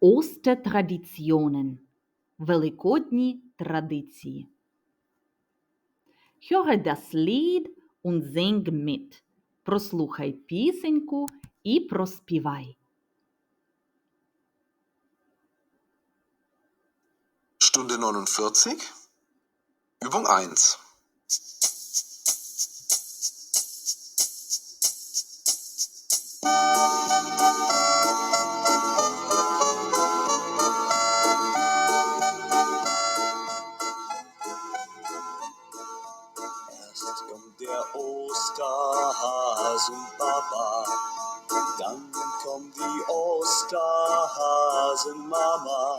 Осtetradizionen – Великодні традиції. Höre das Lied und sing mit. Прослухай пісеньку і проспівай. Stunde 49. Übung 1. der Osterhasen-Papa, dann kommt die Osterhasen-Mama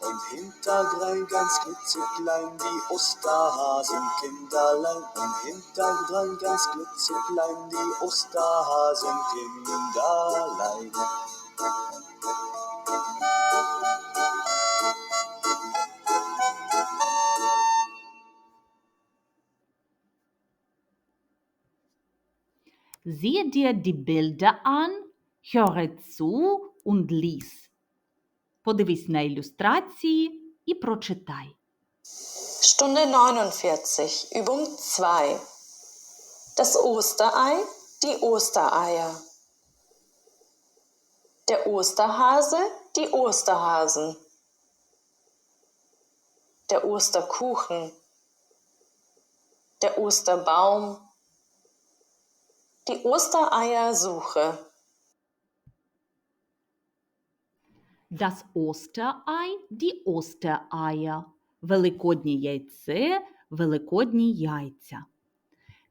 und hinterdrein ganz klitzeklein die Osterhasenkinderlein und hinterdrein ganz klitzeklein die Osterhasenkinderlein. Sieh dir die Bilder an, höre zu und lies. Подивись на ілюстрації і прочитай. Stunde 49, Übung 2. Das Osterei, die Ostereier. Der Osterhase, die Osterhasen. Der Osterkuchen. Der Osterbaum. Die Ostereiersuche. Das Osterei, die Ostereier. Великоднє яйце, великодні яйця.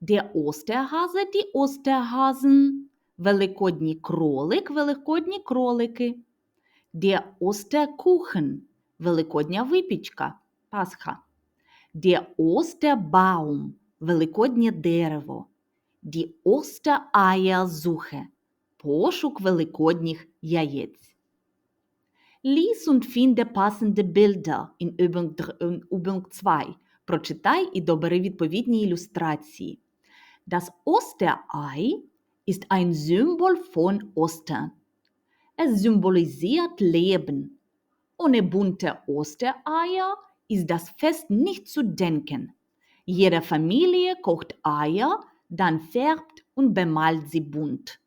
Der Osterhase, die Osterhasen. Великодній кролик, великодні кролики. Der Osterkuchen. Великодня випічка, Пасха. Der Osterbaum. Великоднє дерево. Die Ostereiersuche. Пошук великодніх яєць. Lies und finde passende Bilder in Übung, dr- in Übung 2. Прочитай і добери відповідні ілюстрації. Das Osterei ist ein Symbol von Ostern. Es symbolisiert Leben. Ohne bunte Ostereier ist das Fest nicht zu denken. Jede Familie kocht Eier, dann färbt und bemalt sie bunt.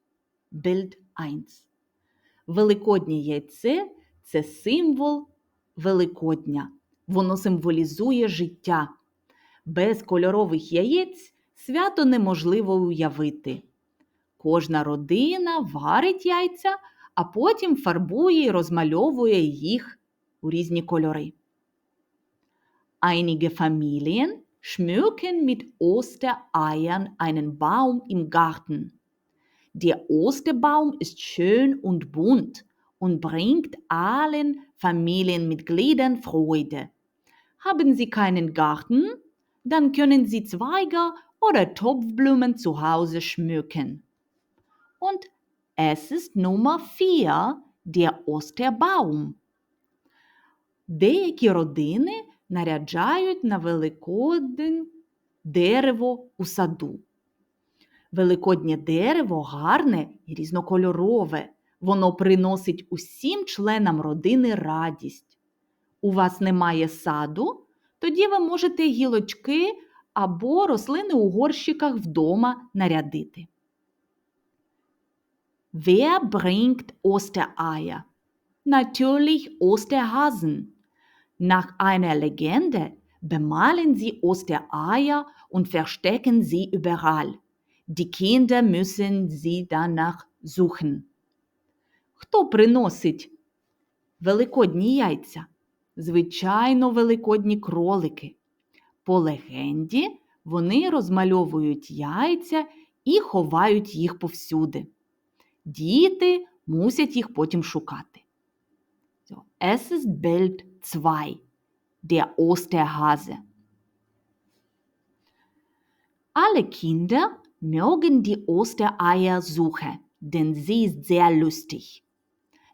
Bild 1. Великоднє яйце це символ Великодня. Воно символізує життя. Без кольорових яєць свято неможливо уявити. Кожна родина варить яйця, а потім фарбує і розмальовує їх у різні кольори. Einige Familien schmücken mit Ostereiern einen Baum im Garten. Der Osterbaum ist schön und bunt und bringt allen Familienmitgliedern Freude. Haben Sie keinen Garten? Dann können Sie Zweige oder Topfblumen zu Hause schmücken. Und es ist Nummer 4, der Osterbaum. Деякі родини наряджають на Великодень дерево у саду. Великоднє дерево гарне і різнокольорове. Воно приносить усім членам родини радість. У вас немає саду? Тоді ви можете гілочки або рослини у горщиках вдома нарядити. Wer bringt Ostereier? Natürlich Osterhasen. Nach einer Legende bemalen sie Ostereier und verstecken sie überall. Die Kinder müssen sie danach suchen. Хто приносить великодні яйця? Звичайно, великодні кролики. По легенді вони розмальовують яйця і ховають їх повсюди. Діти мусять їх потім шукати. Es ist Bild 2. Der Osterhase. Alle Kinder mögen die Ostereiersuche, denn sie ist sehr lustig.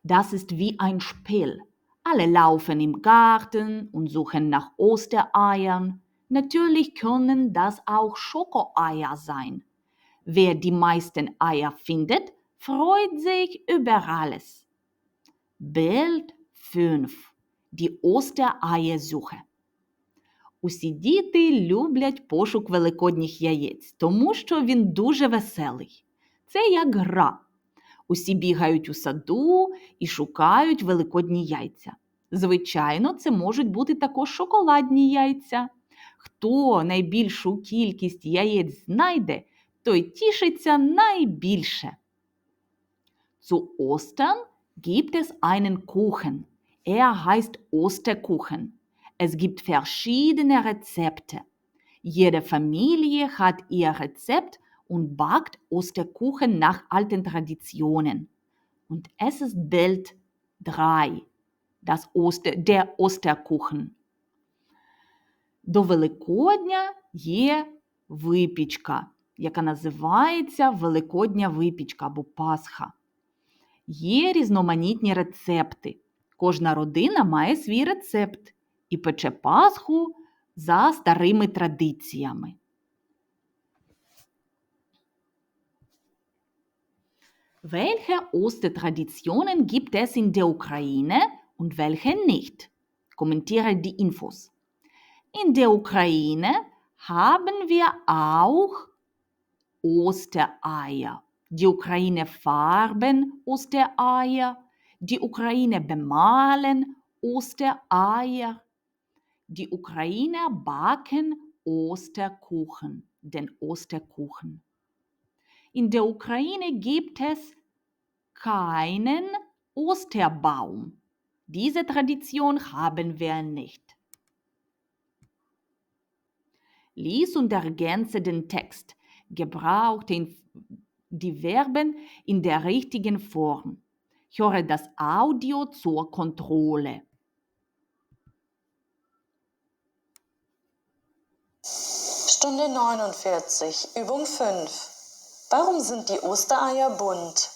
Das ist wie ein Spiel. Alle laufen im Garten und suchen nach Ostereiern. Natürlich können das auch Schokoeier sein. Wer die meisten Eier findet, freut sich über alles. Bild 5. Die Ostereiersuche. Усі діти люблять пошук великодніх яєць, тому що він дуже веселий. Це як гра. Усі бігають у саду і шукають великодні яйця. Звичайно, це можуть бути також шоколадні яйця. Хто найбільшу кількість яєць знайде, той тішиться найбільше. Zu Ostern gibt es einen Kuchen. Er heißt Osterkuchen. Es gibt verschiedene Rezepte. Jede Familie hat ihr Rezept und backt Osterkuchen nach alten Traditionen. Und es ist Bild 3, das Oster, der Osterkuchen. До Великодня є випічка, яка називається Великодня випічка або Пасха. Є різноманітні рецепти. Кожна родина має свій рецепт і пече Пасху за старими традиціями. Welche Ostertraditionen gibt es in der Ukraine und welche nicht? Kommentiere die Infos. In der Ukraine haben wir auch Ostereier. Die Ukraine farben Ostereier. die Ukraine bemalen Ostereier. Die Ukrainer backen Osterkuchen, den Osterkuchen. In der Ukraine gibt es keinen Osterbaum. Diese Tradition haben wir nicht. Lies und ergänze den Text. Gebrauche den, die Verben in der richtigen Form. Höre das Audio zur Kontrolle. Stunde 49, Übung 5. Warum sind die Ostereier bunt?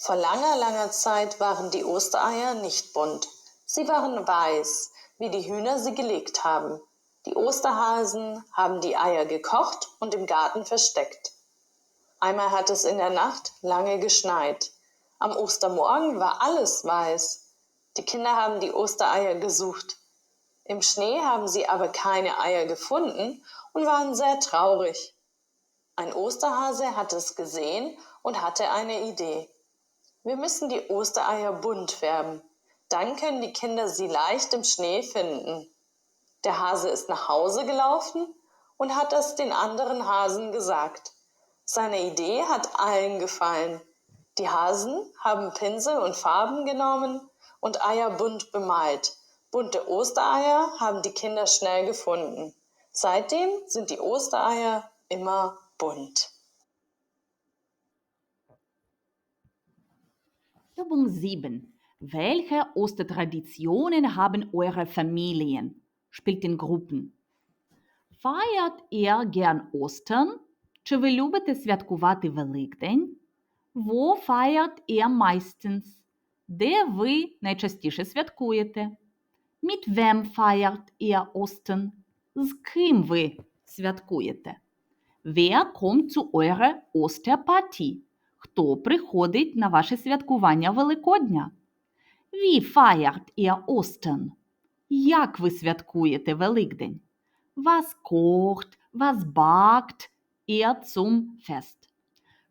Vor langer, langer Zeit waren die Ostereier nicht bunt. Sie waren weiß, wie die Hühner sie gelegt haben. Die Osterhasen haben die Eier gekocht und im Garten versteckt. Einmal hat es in der Nacht lange geschneit. Am Ostermorgen war alles weiß. Die Kinder haben die Ostereier gesucht. Im Schnee haben sie aber keine Eier gefunden und waren sehr traurig. Ein Osterhase hat es gesehen und hatte eine Idee. Wir müssen die Ostereier bunt färben. Dann können die Kinder sie leicht im Schnee finden. Der Hase ist nach Hause gelaufen und hat es den anderen Hasen gesagt. Seine Idee hat allen gefallen. Die Hasen haben Pinsel und Farben genommen und Eier bunt bemalt. Bunte Ostereier haben die Kinder schnell gefunden. Seitdem sind die Ostereier immer bunt. Übung 7. Welche Ostertraditionen haben eure Familien? Spielt in Gruppen. Feiert ihr gern Ostern? Чи ви любите святкувати Великдень? Wo feiert ihr meistens? Де ви найчастіше святкуєте? Mit wem feiert ihr Ostern? З ким ви святкуєте? Wer kommt zu eurer Osterparty? Хто приходить на ваше святкування Великодня? Wie feiert ihr Ostern? Як ви святкуєте Великдень? Was kocht, was backt ihr zum Fest?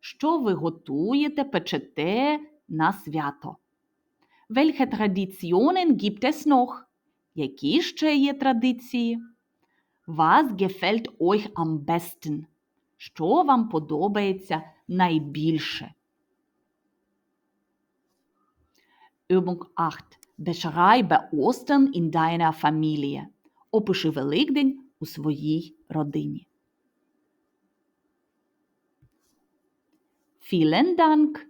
Що ви готуєте, печете на свято? Welche Traditionen gibt es noch? Які ще є традиції? Was gefällt euch am besten? Що вам подобається найбільше? Übung 8. Beschreibe Ostern in deiner Familie. Опиши Великдень у своїй родині. Vielen Dank!